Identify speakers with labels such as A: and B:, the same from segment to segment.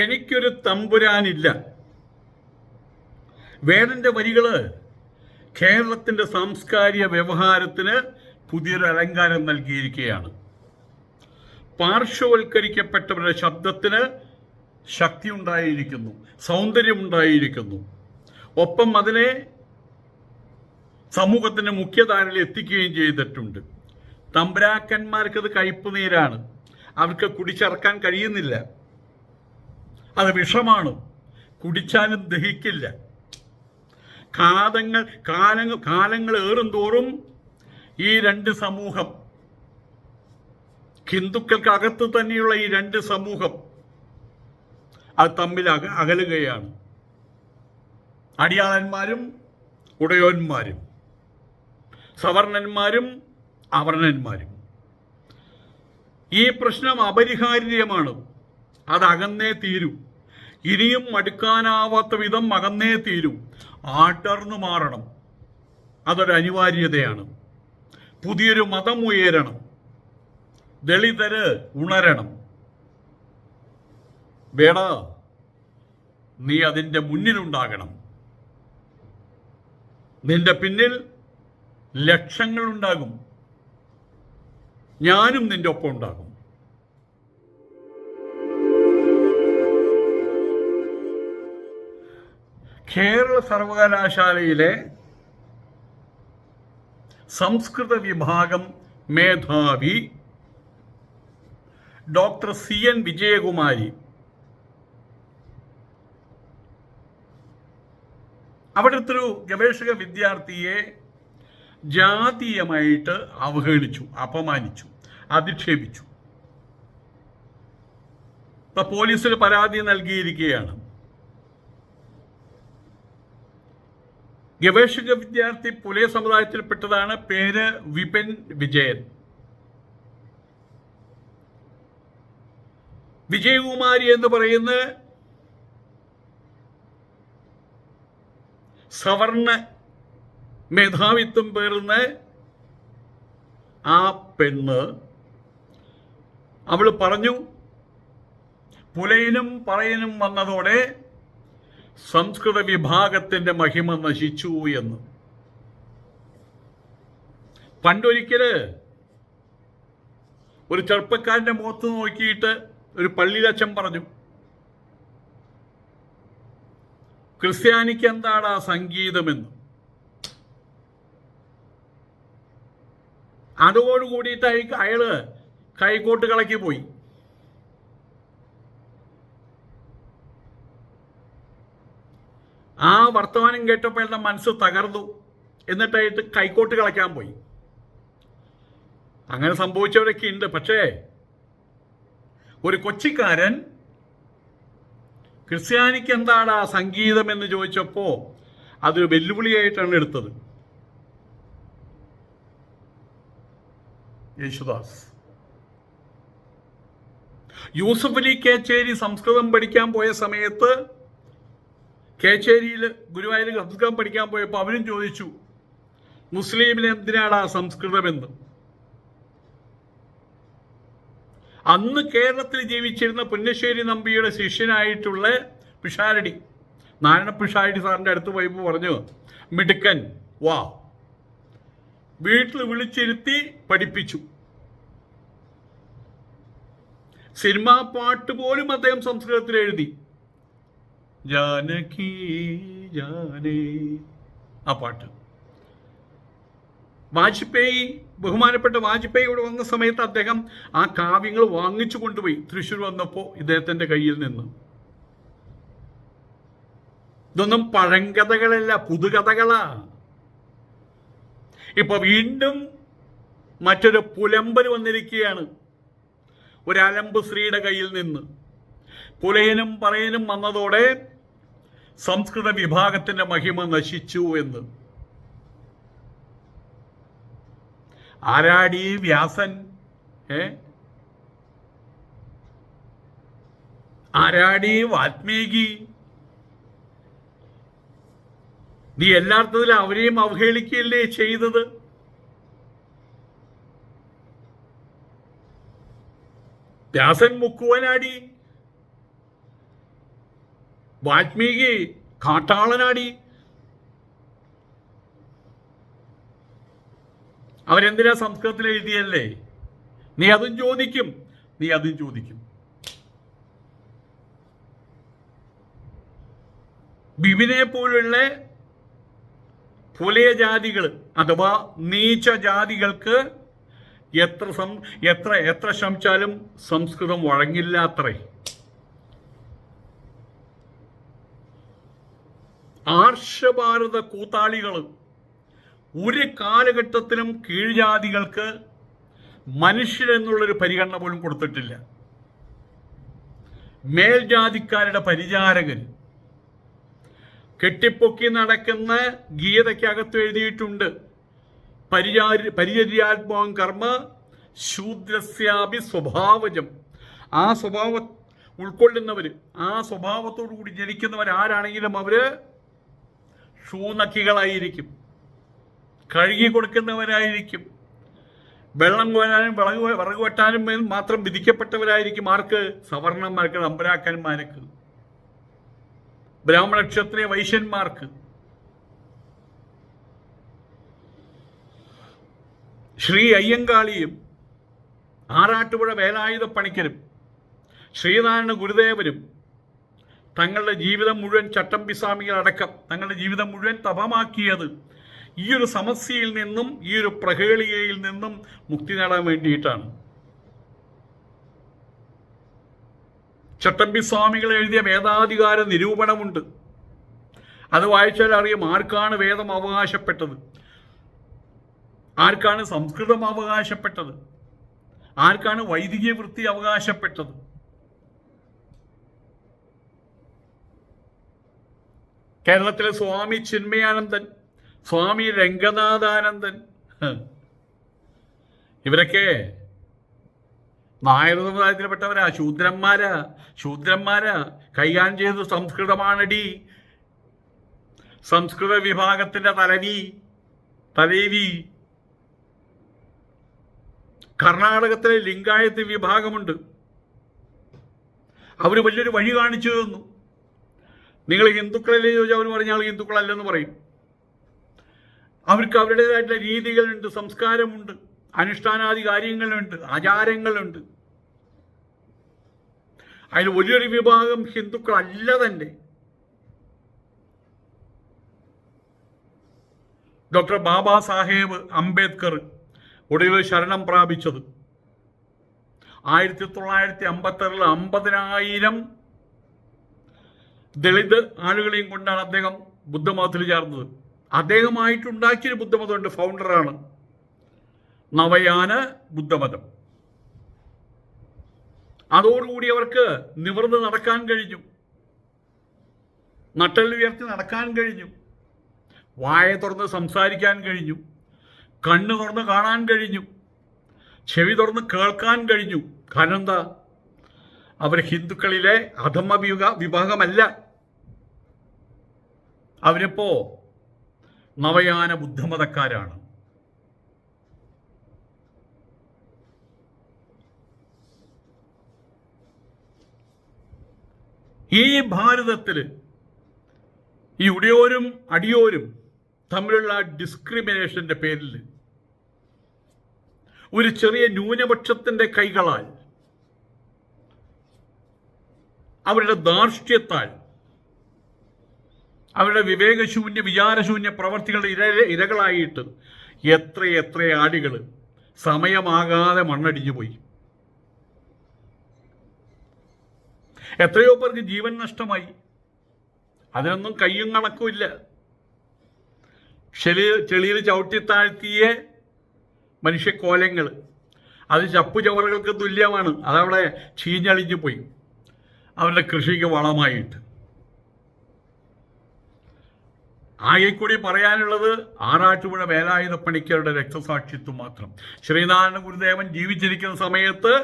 A: എനിക്കൊരു തമ്പുരാനില്ല. വേടന്റെ വരികൾ കേരളത്തിന്റെ സാംസ്കാരിക വ്യവഹാരത്തിന് പുതിയൊരു അലങ്കാരം നൽകിയിരിക്കുകയാണ്. പാർശ്വവൽക്കരിക്കപ്പെട്ടവരുടെ ശബ്ദത്തിന് ശക്തി ഉണ്ടായിരിക്കുന്നു സൗന്ദര്യമുണ്ടായിരിക്കുന്നു. ഒപ്പം അതിനെ സമൂഹത്തിന്റെ മുഖ്യധാരയിൽ എത്തിക്കുകയും ചെയ്തിട്ടുണ്ട്. തമ്പുരാക്കന്മാർക്കത് കയ്പ് നീരാണ് അവർക്ക് കുടിച്ചിറക്കാൻ കഴിയുന്നില്ല. അത് വിഷമാണ്. കുടിച്ചാലും ദഹിക്കില്ല. കാലങ്ങൾ കാലങ്ങൾ കാലങ്ങൾ ഏറും തോറും ഈ രണ്ട് സമൂഹം ഹിന്ദുക്കൾക്കകത്ത് തന്നെയുള്ള ഈ രണ്ട് സമൂഹം അത് തമ്മിൽ അക അകലുകയാണ്. അടിയാളന്മാരും ഉടയോന്മാരും സവർണന്മാരും അവർണന്മാരും ഈ പ്രശ്നം അപരിഹാര്യമാണ്. അത് അകന്നേ തീരൂ. ഇനിയും മടുക്കാനാവാത്ത വിധം അകന്നേ തീരൂ. ആട്ടർന്നു മാറണം. അതൊരു അനിവാര്യതയാണ്. പുതിയൊരു മതം ഉയരണം. ദളിതര് ഉണരണം. വേട നീ അതിന്റെ മുന്നിലുണ്ടാകണം. നിന്റെ പിന്നിൽ ലക്ഷങ്ങളുണ്ടാകും. ഞാനും നിന്റെ ഒപ്പം ഉണ്ടാകും കേരള സർവകലാശാലയിലെ സംസ്കൃത വിഭാഗം മേധാവി ഡോക്ടർ സി എൻ വിജയകുമാരി. അവിടുത്തെ ഒരു ഗവേഷക വിദ്യാർത്ഥിയെ ജാതീയമായിട്ട് അവഹേളിച്ചു അപമാനിച്ചു അധിക്ഷേപിച്ചു. ഇപ്പൊ പോലീസിൽ പരാതി നൽകിയിരിക്കുകയാണ്. ഗവേഷക വിദ്യാർത്ഥി പുലയ സമുദായത്തിൽപ്പെട്ടതാണ് പേര് വിപിൻ വിജയൻ. വിജയകുമാരി എന്ന് പറയുന്ന സവർണ മേധാവിത്വം പേറുന്ന ആ പെണ്ണ് അവൾ പറഞ്ഞു പുലയനും പറയനും വന്നതോടെ സംസ്കൃത വിഭാഗത്തിന്റെ മഹിമ നശിച്ചു എന്ന്. പണ്ടൊരിക്കൽ ഒരു ചെറുപ്പക്കാരന്റെ മുഖത്ത് നോക്കിയിട്ട് ഒരു പള്ളിയിലച്ഛൻ പറഞ്ഞു ക്രിസ്ത്യാനിക്ക് എന്താണ് ആ സംഗീതമെന്ന്? അതോടുകൂടിയിട്ട് അയാൾ കൈക്കോട്ട് കളക്കി പോയി. ആ വർത്തമാനം കേട്ടപ്പോൾ അയാളുടെ മനസ്സ് തകർന്നു. എന്നിട്ടായിട്ട് കൈക്കോട്ട് കളയ്ക്കാൻ പോയി. അങ്ങനെ സംഭവിച്ചവരൊക്കെ ഉണ്ട്. പക്ഷേ ഒരു കൊച്ചിക്കാരൻ ക്രിസ്ത്യാനിക്ക് എന്താണ് ആ സംഗീതം എന്ന് ചോദിച്ചപ്പോൾ അതൊരു വെല്ലുവിളിയായിട്ടാണ് എടുത്തത്. യേശുദാസ്. യൂസഫ് അലി കേച്ചേരി സംസ്കൃതം പഠിക്കാൻ പോയ സമയത്ത് കേച്ചേരിയിൽ ഗുരുവായൂർ സംസ്കൃതം പഠിക്കാൻ പോയപ്പോൾ അവരും ചോദിച്ചു മുസ്ലിമിന് എന്തിനാണ് ആ സംസ്കൃതമെന്ന്? അന്ന് കേരളത്തിൽ ജീവിച്ചിരുന്ന പുന്നശ്ശേരി നമ്പിയുടെ ശിഷ്യനായിട്ടുള്ള പിഷാരടി നാരായണ പിഷാരടി സാറിന്റെ അടുത്ത് പോയപ്പോൾ പറഞ്ഞു മിടുക്കൻ വാ. വീട്ടിൽ വിളിച്ചിരുത്തി പഠിപ്പിച്ചു. സിനിമാ പാട്ട് പോലും അദ്ദേഹം സംസ്കൃതത്തിൽ എഴുതി. ജാനകി ജാനേ. ആ പാട്ട്. വാജ്പേയി ബഹുമാനപ്പെട്ട വാജ്പേയി ഇവിടെ വന്ന സമയത്ത് അദ്ദേഹം ആ കാവ്യങ്ങൾ വാങ്ങിച്ചു കൊണ്ടുപോയി തൃശ്ശൂർ വന്നപ്പോൾ ഇദ്ദേഹത്തിന്റെ കയ്യിൽ നിന്ന്. ഇതൊന്നും പഴങ്കഥകളല്ല പുതുകഥകളാ. ഇപ്പൊ വീണ്ടും മറ്റൊരു പുലമ്പൽ വന്നിരിക്കുകയാണ്. ഒരു അലമ്പ് സ്ത്രീയുടെ കയ്യിൽ നിന്ന്. പുലയനും പറയനും വന്നതോടെ സംസ്കൃത വിഭാഗത്തിന്റെ മഹിമ നശിച്ചു എന്ന്. ആരാടി വ്യാസൻ? ഏ? ആരാടി വാത്മീകി? നീ എല്ലാർത്ഥത്തിലും അവരെയും അവഹേളിക്കുകയല്ലേ ചെയ്തത്? വ്യാസൻ മുക്കുവനാടി. വാൽമീകി കാട്ടാളനാടി. അവരെന്തിനാ സംസ്കൃതത്തിൽ എഴുതിയല്ലേ? നീ അതും ചോദിക്കും. നീ അതും ചോദിക്കും. ബിബിനെ പോലുള്ള പുലയ ജാതികൾ അഥവാ നീച്ച ജാതികൾക്ക് എത്ര സം എത്ര എത്ര ശ്രമിച്ചാലും സംസ്കൃതം വഴങ്ങില്ല അത്രേ ആർഷഭാരത കൂത്താളികൾ ഒരു കാലഘട്ടത്തിലും കീഴ്ജാതികൾക്ക് മനുഷ്യരെന്നുള്ളൊരു പരിഗണന പോലും കൊടുത്തിട്ടില്ല. മേൽജാതിക്കാരുടെ പരിചാരകൻ കെട്ടിപ്പൊക്കി നടക്കുന്ന ഗീതയ്ക്കകത്ത് എഴുതിയിട്ടുണ്ട്. പരിചാരി പരിചര്യാത്മകം കർമ്മ ശൂദ്രസ്യാപി സ്വഭാവജം. ആ സ്വഭാവ ഉൾക്കൊള്ളുന്നവർ ആ സ്വഭാവത്തോടു കൂടി ജനിക്കുന്നവർ ആരാണെങ്കിലും അവർ ഷൂനക്കികളായിരിക്കും. കഴുകി കൊടുക്കുന്നവരായിരിക്കും. വെള്ളം കോരാനും വിളക് വിറക് വെട്ടാനും മാത്രം വിധിക്കപ്പെട്ടവരായിരിക്കും ആർക്ക്? സവർണന്മാർക്ക് നമ്പരാക്കന്മാർക്ക് ബ്രാഹ്മണ ക്ഷത്രിയ വൈശ്യന്മാർക്ക്. ശ്രീ അയ്യങ്കാളിയും ആറാട്ടുപുഴ വേലായുധ പണിക്കരും ശ്രീനാരായണ ഗുരുദേവരും തങ്ങളുടെ ജീവിതം മുഴുവൻ ചട്ടം പിസാമികൾ അടക്കം തങ്ങളുടെ ജീവിതം മുഴുവൻ തപമാക്കിയത് ഈ ഒരു സമസ്യയിൽ നിന്നും ഈ ഒരു പ്രഹേളികയിൽ നിന്നും മുക്തി നേടാൻ വേണ്ടിയിട്ടാണ്. ചട്ടമ്പി സ്വാമികൾ എഴുതിയ വേദാധികാര നിരൂപണമുണ്ട്. അത് വായിച്ചാൽ അറിയാം ആർക്കാണ് വേദം അവകാശപ്പെട്ടത്. ആർക്കാണ് സംസ്കൃതം അവകാശപ്പെട്ടത്. ആർക്കാണ് വൈദിക വൃത്തി അവകാശപ്പെട്ടത്. കേരളത്തിലെ സ്വാമി ചിന്മയാനന്ദൻ സ്വാമി രംഗനാഥാനന്ദൻ. ഇവരൊക്കെ നായർ സമുദായത്തിൽപ്പെട്ടവരാ ശൂദ്രന്മാരാ ശൂദ്രന്മാരാ. കൈകാര്യം ചെയ്തത് സംസ്കൃതമാണടി. സംസ്കൃത വിഭാഗത്തിന്റെ തലവി തലേവി. കർണാടകത്തിലെ ലിംഗായത്ത് വിഭാഗമുണ്ട്. അവർ വലിയൊരു വഴി കാണിച്ചു തന്നു. നിങ്ങൾ ഹിന്ദുക്കളല്ലേ ചോദിച്ചാൽ അവർ പറഞ്ഞ ആൾ ഹിന്ദുക്കളല്ലെന്ന് പറയും. അവർക്ക് അവരുടേതായിട്ടുള്ള രീതികളുണ്ട് സംസ്കാരമുണ്ട് അനുഷ്ഠാനാദി കാര്യങ്ങളുണ്ട് ആചാരങ്ങളുണ്ട്. അതിൽ വലിയൊരു വിഭാഗം ഹിന്ദുക്കളല്ല തന്നെ ഡോക്ടർ ബാബാ സാഹേബ് അംബേദ്കർ ഒടുവിൽ ശരണം പ്രാപിച്ചത്. ആയിരത്തി തൊള്ളായിരത്തി അമ്പത്തി അമ്പതിനായിരം ദളിത് ആളുകളെയും കൊണ്ടാണ് അദ്ദേഹം ബുദ്ധമതത്തിൽ ചേർന്നത്. അദ്ദേഹമായിട്ടുണ്ടാക്കിയൊരു ബുദ്ധമതമുണ്ട് ഫൗണ്ടറാണ്. നവയാന ബുദ്ധമതം. അതോടുകൂടി അവർക്ക് നിവർന്ന് നടക്കാൻ കഴിഞ്ഞു. നട്ടൽ ഉയർത്തി നടക്കാൻ കഴിഞ്ഞു. വായ തുറന്ന് സംസാരിക്കാൻ കഴിഞ്ഞു. കണ്ണ് തുറന്ന് കാണാൻ കഴിഞ്ഞു. ചെവി തുറന്ന് കേൾക്കാൻ കഴിഞ്ഞു. കാരണം എന്താ? അവർ ഹിന്ദുക്കളിലെ അധമ വിഭാഗ വിഭാഗമല്ല. അവരിപ്പോ നവയാന ബുദ്ധമതക്കാരാണ്. ഈ ഭാരതത്തിൽ ഈ ഉടയോരും അടിയോരും തമ്മിലുള്ള ഡിസ്ക്രിമിനേഷന്റെ പേരിൽ ഒരു ചെറിയ ന്യൂനപക്ഷത്തിന്റെ കൈകളാൽ അവരുടെ ധാർഷ്ട്യത്താൽ അവരുടെ വിവേകശൂന്യ വിചാരശൂന്യ പ്രവർത്തികളുടെ ഇര ഇരകളായിട്ട് എത്ര എത്ര ആടികൾ സമയമാകാതെ മണ്ണടിഞ്ഞു പോയി. എത്രയോ പേർക്ക് ജീവൻ നഷ്ടമായി. അതിനൊന്നും കയ്യും കണക്കുമില്ല ചെളി ചെളിയിൽ ചവിട്ടി താഴ്ത്തിയ മനുഷ്യക്കോലങ്ങൾ അത് ചപ്പു ചവറുകൾക്ക് തുല്യമാണ്. അതവിടെ ചീഞ്ഞളിഞ്ഞു പോയി. അവരുടെ കൃഷിക്ക് വളമായിട്ട്. ആകെ കൂടി പറയാനുള്ളത് ആറാട്ടുപുഴ വേലായുധ പണിക്കരുടെ രക്തസാക്ഷിത്വം മാത്രം. ശ്രീനാരായണ ഗുരുദേവൻ ജീവിച്ചിരിക്കുന്ന സമയത്ത്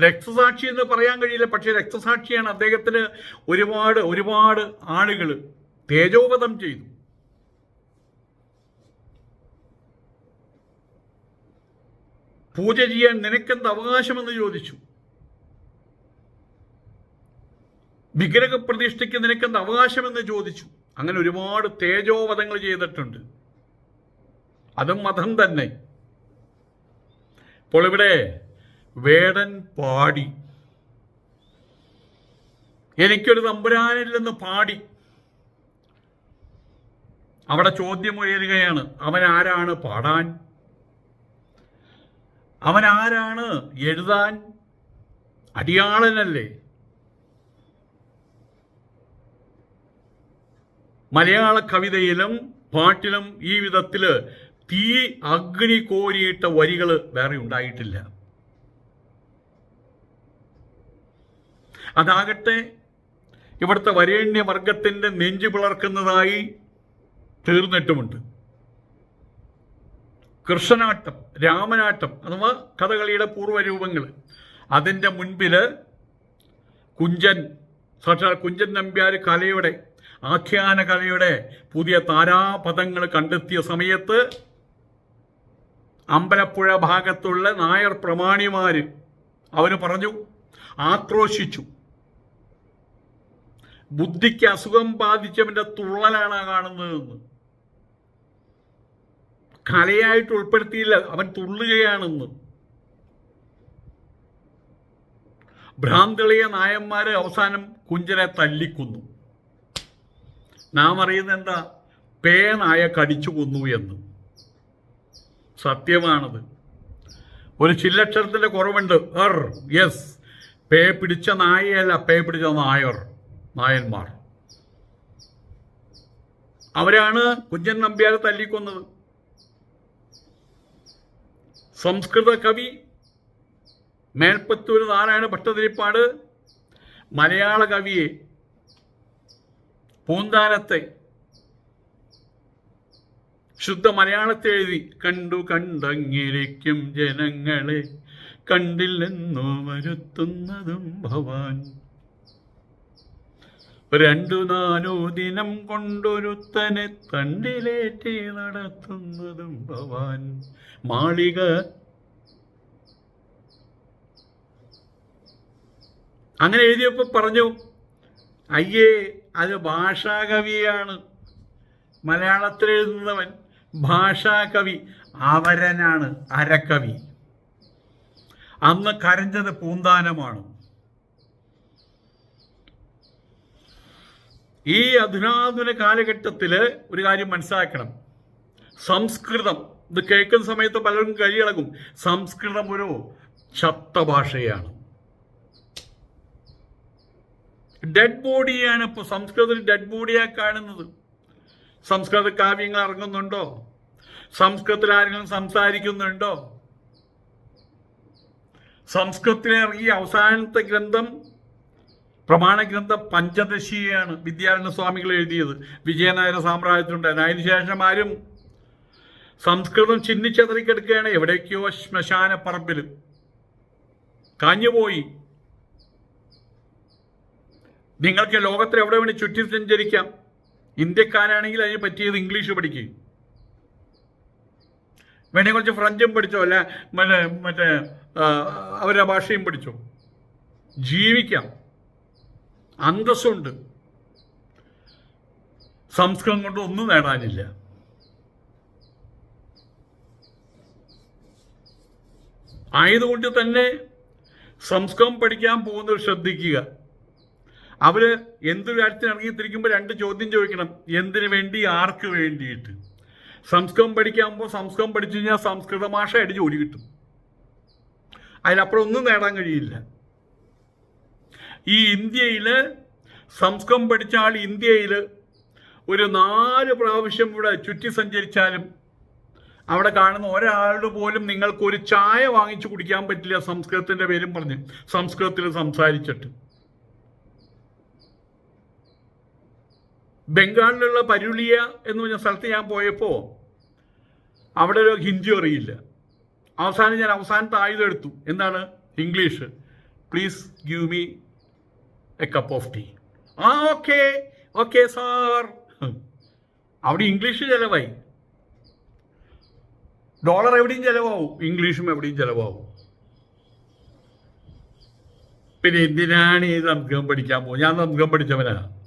A: രക്തസാക്ഷി എന്ന് പറയാൻ കഴിയില്ല. പക്ഷേ രക്തസാക്ഷിയാണ് അദ്ദേഹത്തിന് ഒരുപാട് ഒരുപാട് ആളുകൾ തേജോവധം ചെയ്തു. പൂജ ചെയ്യാൻ നിനക്കെന്ത് അവകാശമെന്ന് ചോദിച്ചു? വിഗ്രഹ പ്രതിഷ്ഠയ്ക്ക് നിനക്കെന്ത് അവകാശമെന്ന് ചോദിച്ചു. അങ്ങനെ ഒരുപാട് തേജോവധങ്ങൾ ചെയ്തിട്ടുണ്ട്. അതും മതം തന്നെ. ഇപ്പോൾ ഇവിടെ വേടൻ പാടി. എനിക്കൊരു തമ്പുരാനില്ലെന്ന് പാടി. അവിടെ ചോദ്യം ഉയരുകയാണ് അവൻ ആരാണ് പാടാൻ? അവൻ ആരാണ് എഴുതാൻ? അടിയാളനല്ലേ? മലയാള കവിതയിലും പാട്ടിലും ഈ വിധത്തിൽ തീ അഗ്നി കോരിയിട്ട വരികൾ വേറെ ഉണ്ടായിട്ടില്ല. അതാകട്ടെ ഇവിടുത്തെ വരേണ്യവർഗത്തിന്റെ നെഞ്ചു പിളർക്കുന്നതായി തീർന്നിട്ടുമുണ്ട്. കൃഷ്ണനാട്ടം രാമനാട്ടം അഥവാ കഥകളിയുടെ പൂർവരൂപങ്ങൾ അതിന്റെ മുൻപിൽ കുഞ്ചൻ സാക്ഷാൽ കുഞ്ചൻ നമ്പ്യാർ കലയുടെ ആഖ്യാന കലയുടെ പുതിയ താരാപഥങ്ങൾ കണ്ടെത്തിയ സമയത്ത് അമ്പലപ്പുഴ ഭാഗത്തുള്ള നായർ പ്രമാണിമാർ അവന് പറഞ്ഞു ആക്രോശിച്ചു. ബുദ്ധിക്ക് അസുഖം ബാധിച്ചവന്റെ തുള്ളലാണ് കാണുന്നതെന്ന്. കലയായിട്ട് ഉൾപ്പെടുത്തിയില്ല അവൻ തുള്ളുകയാണെന്ന്. ഭ്രാന്തളിയ നായന്മാര് അവസാനം കുഞ്ചനെ തല്ലിക്കൊന്നു. നാം അറിയുന്ന എന്താ? പേ നായ കടിച്ചു കൊന്നു എന്ന്. സത്യമാണത്. ഒരു ചില്ലക്ഷരത്തിന്റെ കുറവുണ്ട്. എർ യെസ്. പേ പിടിച്ച നായയല്ല പേ പിടിച്ച നായർ നായന്മാർ. അവരാണ് കുഞ്ഞൻ നമ്പ്യാരെ തല്ലിക്കൊന്നത്. സംസ്കൃത കവി മേൽപ്പത്തൂർ നാരായണ ഭട്ടതിരിപ്പാട് മലയാള കവിയെ പൂന്താനത്തെ ശുദ്ധ മലയാളത്തെ എഴുതി. കണ്ടു കണ്ടങ്ങിരിക്കും ജനങ്ങളെ കണ്ടില്ലെന്നോ വരുത്തുന്നതും ഭവാൻ. രണ്ടു നാലോ ദിനം കൊണ്ടൊരുത്തനെ തണ്ടിലേറ്റി നടത്തുന്നതും ഭവാൻ. മാളിക അങ്ങനെ എഴുതിയപ്പോൾ പറഞ്ഞു അയ്യേ അത് ഭാഷാകവിയാണ്. മലയാളത്തിൽ എഴുതുന്നവൻ ഭാഷാകവി അവരനാണ് അരക്കവി അന്ന് കരഞ്ഞത് പൂന്താനമാണ്. ഈ അധുനാധുന കാലഘട്ടത്തിൽ ഒരു കാര്യം മനസ്സിലാക്കണം. സംസ്കൃതം ഇത് കേൾക്കുന്ന സമയത്ത് പലർക്കും കഴിയിളകും. സംസ്കൃതം ഒരു ചത്ത ഡെഡ് ബോഡിയാണ് ഇപ്പോൾ സംസ്കൃതത്തിൽ ഡെഡ് ബോഡിയായി കാണുന്നത്. സംസ്കൃത കാവ്യങ്ങൾ ഇറങ്ങുന്നുണ്ടോ? സംസ്കൃതത്തിൽ ആരെങ്കിലും സംസാരിക്കുന്നുണ്ടോ? സംസ്കൃതത്തിൽ ഇറങ്ങിയ അവസാനത്തെ ഗ്രന്ഥം പ്രമാണ ഗ്രന്ഥം പഞ്ചദശിയാണ്. വിദ്യാരണ സ്വാമികൾ എഴുതിയത്. വിജയനഗര സാമ്രാജ്യത്തിലുണ്ടായിരുന്നു അതിനുശേഷം ആരും സംസ്കൃതം ചിഹ്നിച്ചതറിക്കെടുക്കുകയാണ് എവിടേക്കോ ശ്മശാന പറമ്പിൽ കാഞ്ഞുപോയി. നിങ്ങൾക്ക് ലോകത്തിൽ എവിടെ വേണി ചുറ്റി സഞ്ചരിക്കാം. ഇന്ത്യക്കാരാണെങ്കിൽ അതിന് പറ്റിയത് ഇംഗ്ലീഷ് പഠിക്കും. വേണേ കുറച്ച് ഫ്രഞ്ചും പഠിച്ചോ അല്ല മറ്റേ മറ്റേ അവരുടെ ഭാഷയും പഠിച്ചോ. ജീവിക്കാം. അന്തസ്സുണ്ട്. സംസ്കൃതം കൊണ്ട് ഒന്നും നേടാനില്ല. ആയതുകൊണ്ട് തന്നെ സംസ്കൃതം പഠിക്കാൻ പോകുന്നവർ ശ്രദ്ധിക്കുക. അവർ എന്തൊരു കാര്യത്തിന് ഇറങ്ങിത്തിരിക്കുമ്പോൾ രണ്ട് ചോദ്യം ചോദിക്കണം. എന്തിനു വേണ്ടി ആർക്ക് വേണ്ടിയിട്ട്? സംസ്കൃതം പഠിക്കാകുമ്പോൾ സംസ്കൃതം പഠിച്ചു കഴിഞ്ഞാൽ സംസ്കൃത ഭാഷയായിട്ട് ജോലി കിട്ടും. അതിലപ്പുറം ഒന്നും നേടാൻ കഴിയില്ല. ഈ ഇന്ത്യയിൽ സംസ്കൃതം പഠിച്ച ആൾ ഇന്ത്യയിൽ ഒരു നാല് പ്രാവശ്യം ഇവിടെ ചുറ്റി സഞ്ചരിച്ചാലും അവിടെ കാണുന്ന ഒരാളുടെ പോലും നിങ്ങൾക്ക് ഒരു ചായ വാങ്ങിച്ചു കുടിക്കാൻ പറ്റില്ല സംസ്കൃതത്തിന്റെ പേരും പറഞ്ഞ്. സംസ്കൃതത്തിൽ സംസാരിച്ചിട്ട്. ബംഗാളിലുള്ള പരുളിയ എന്ന് പറഞ്ഞ സ്ഥലത്ത് ഞാൻ പോയപ്പോൾ അവിടെ ഒരു ഹിന്ദി അറിയില്ല. അവസാനം ഞാൻ അവസാനത്തെ ആയുധം എടുത്തു. എന്താണ്? English. Please give me a cup of tea ആ ഓക്കെ ഓക്കെ സാർ അവിടെ ഇംഗ്ലീഷ് ചിലവായി. ഡോളർ എവിടെയും ചിലവാവും. ഇംഗ്ലീഷും എവിടെയും ചിലവാവും. പിന്നെ എന്തിനാണ് ഈ സംസ്കൃതം പഠിക്കാൻ പോകും ഞാൻ സംസ്കൃതം പഠിച്ചവനാ.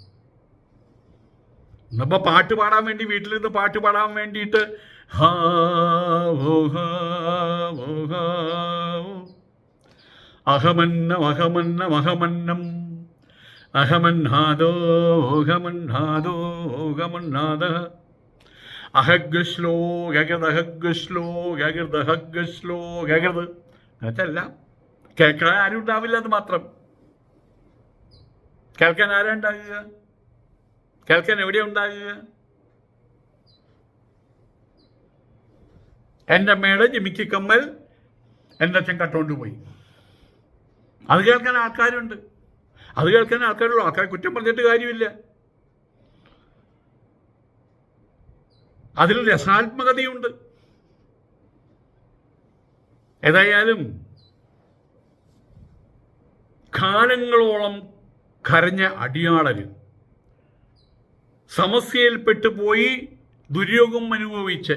A: എന്നപ്പോ പാട്ട് പാടാൻ വേണ്ടി വീട്ടിലിരുന്ന് പാട്ട് പാടാൻ വേണ്ടിയിട്ട് ഹാ ഓ ഹാ ഓ ഹാ. അഹമന്നം അഹമന്നം അഹമന്നം. അഹമന്നാദോ ഓഹമന്നാദോ ഓഹമന്നാദ അഹഗ്ശ്ലോ ഗഗത് അഹഗ്ശ്ലോ ഗഗത് അഹഗ്ശ്ലോ ഗഗത് എന്നല്ല കേൾക്കാൻ ആരും ഉണ്ടാവില്ല അത് മാത്രം. കേൾക്കാൻ ആരാ ഉണ്ടാകുക കേൾക്കാൻ എവിടെ ഉണ്ടാകുക? എന്റെ അമ്മയുടെ ജിമിക്ക് കമ്മൽ എന്റെ അച്ഛൻ കട്ടുകൊണ്ടുപോയി പോയി. അത് കേൾക്കാൻ ആൾക്കാരുണ്ട്. അത് കേൾക്കാൻ ആൾക്കാരുള്ളൂ. ആൾക്കാർ കുറ്റം പറഞ്ഞിട്ട് കാര്യമില്ല. അതിൽ രസാത്മകതയുണ്ട്. ഏതായാലും കാലങ്ങളോളം കരഞ്ഞ അടിയാളര് സമസ്യയിൽപ്പെട്ടു പോയി ദുര്യോഗം അനുഭവിച്ച്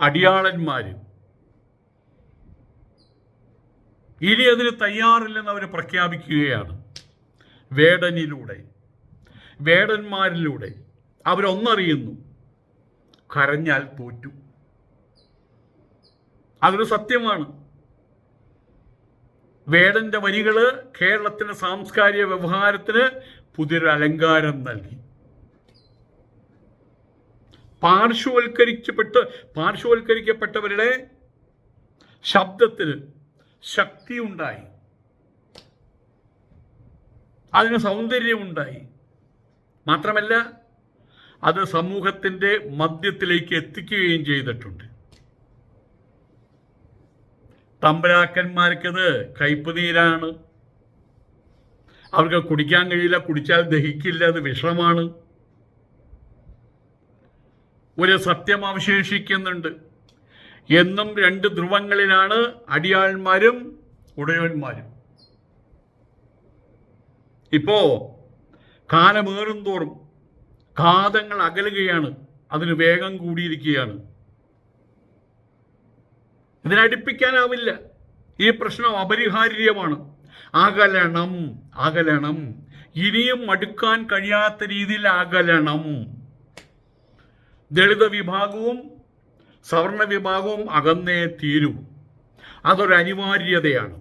A: അടിയാളന്മാര്. ഇനി അതിന് തയ്യാറില്ലെന്ന് അവർ പ്രഖ്യാപിക്കുകയാണ്. വേടനിലൂടെ വേടന്മാരിലൂടെ അവരൊന്നറിയുന്നു കരഞ്ഞാൽ തോറ്റു. അതൊരു സത്യമാണ്. വേടന്റെ വരികൾ കേരളത്തിന്റെ സാംസ്കാരിക വ്യവഹാരത്തിന് പുതിയൊരു അലങ്കാരം നൽകി. പാർശ്വവൽക്കരിക്കപ്പെട്ട് പാർശ്വവൽക്കരിക്കപ്പെട്ടവരുടെ ശബ്ദത്തിന് ശക്തിയുണ്ടായി. അതിന് സൗന്ദര്യമുണ്ടായി. മാത്രമല്ല അത് സമൂഹത്തിന്റെ മധ്യത്തിലേക്ക് എത്തിക്കുകയും ചെയ്തിട്ടുണ്ട്. തമ്പരാക്കന്മാർക്കത് കയ്പ് അവർക്ക് കുടിക്കാൻ കഴിയില്ല കുടിച്ചാൽ ദഹിക്കില്ല അത് വിഷമാണ്. ഒരു സത്യം അവശേഷിക്കുന്നുണ്ട്. എന്നും രണ്ട് ധ്രുവങ്ങളിലാണ് അടിയാൾമാരും ഉടയവന്മാരും. ഇപ്പോ കാലമേറും തോറും കാതങ്ങൾ അകലുകയാണ് അതിന് വേഗം കൂടിയിരിക്കുകയാണ്. ഇതിനടുപ്പിക്കാനാവില്ല ഈ പ്രശ്നം അപരിഹാര്യമാണ്. അകലണം അകലണം. ഇനിയും അടുക്കാൻ കഴിയാത്ത രീതിയിൽ അകലണം. ദളിത വിഭാഗവും സവർണ വിഭാഗവും അകന്നേ തീരൂ. അതൊരു അനിവാര്യതയാണ്.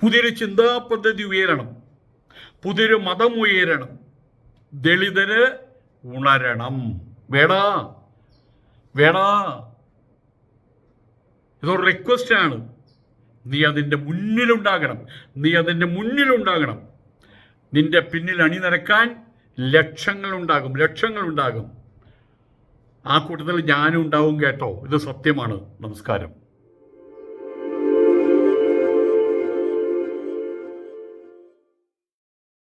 A: പുതിയൊരു ചിന്താ പദ്ധതി ഉയരണം. പുതിയൊരു മതം ഉയരണം. ദളിതര് ഉണരണം. വേടാ. വേടാ. ഇതൊരു റിക്വസ്റ്റാണ് നീ അതിന്റെ മുന്നിലുണ്ടാകണം. നീ അതിന്റെ മുന്നിലുണ്ടാകണം. നിന്റെ പിന്നിൽ അണിനിരക്കാൻ ലക്ഷങ്ങളുണ്ടാകും ലക്ഷങ്ങളുണ്ടാകും. ആ കൂട്ടത്തിൽ ഞാനും ഉണ്ടാവും കേട്ടോ. ഇത് സത്യമാണ്. നമസ്കാരം.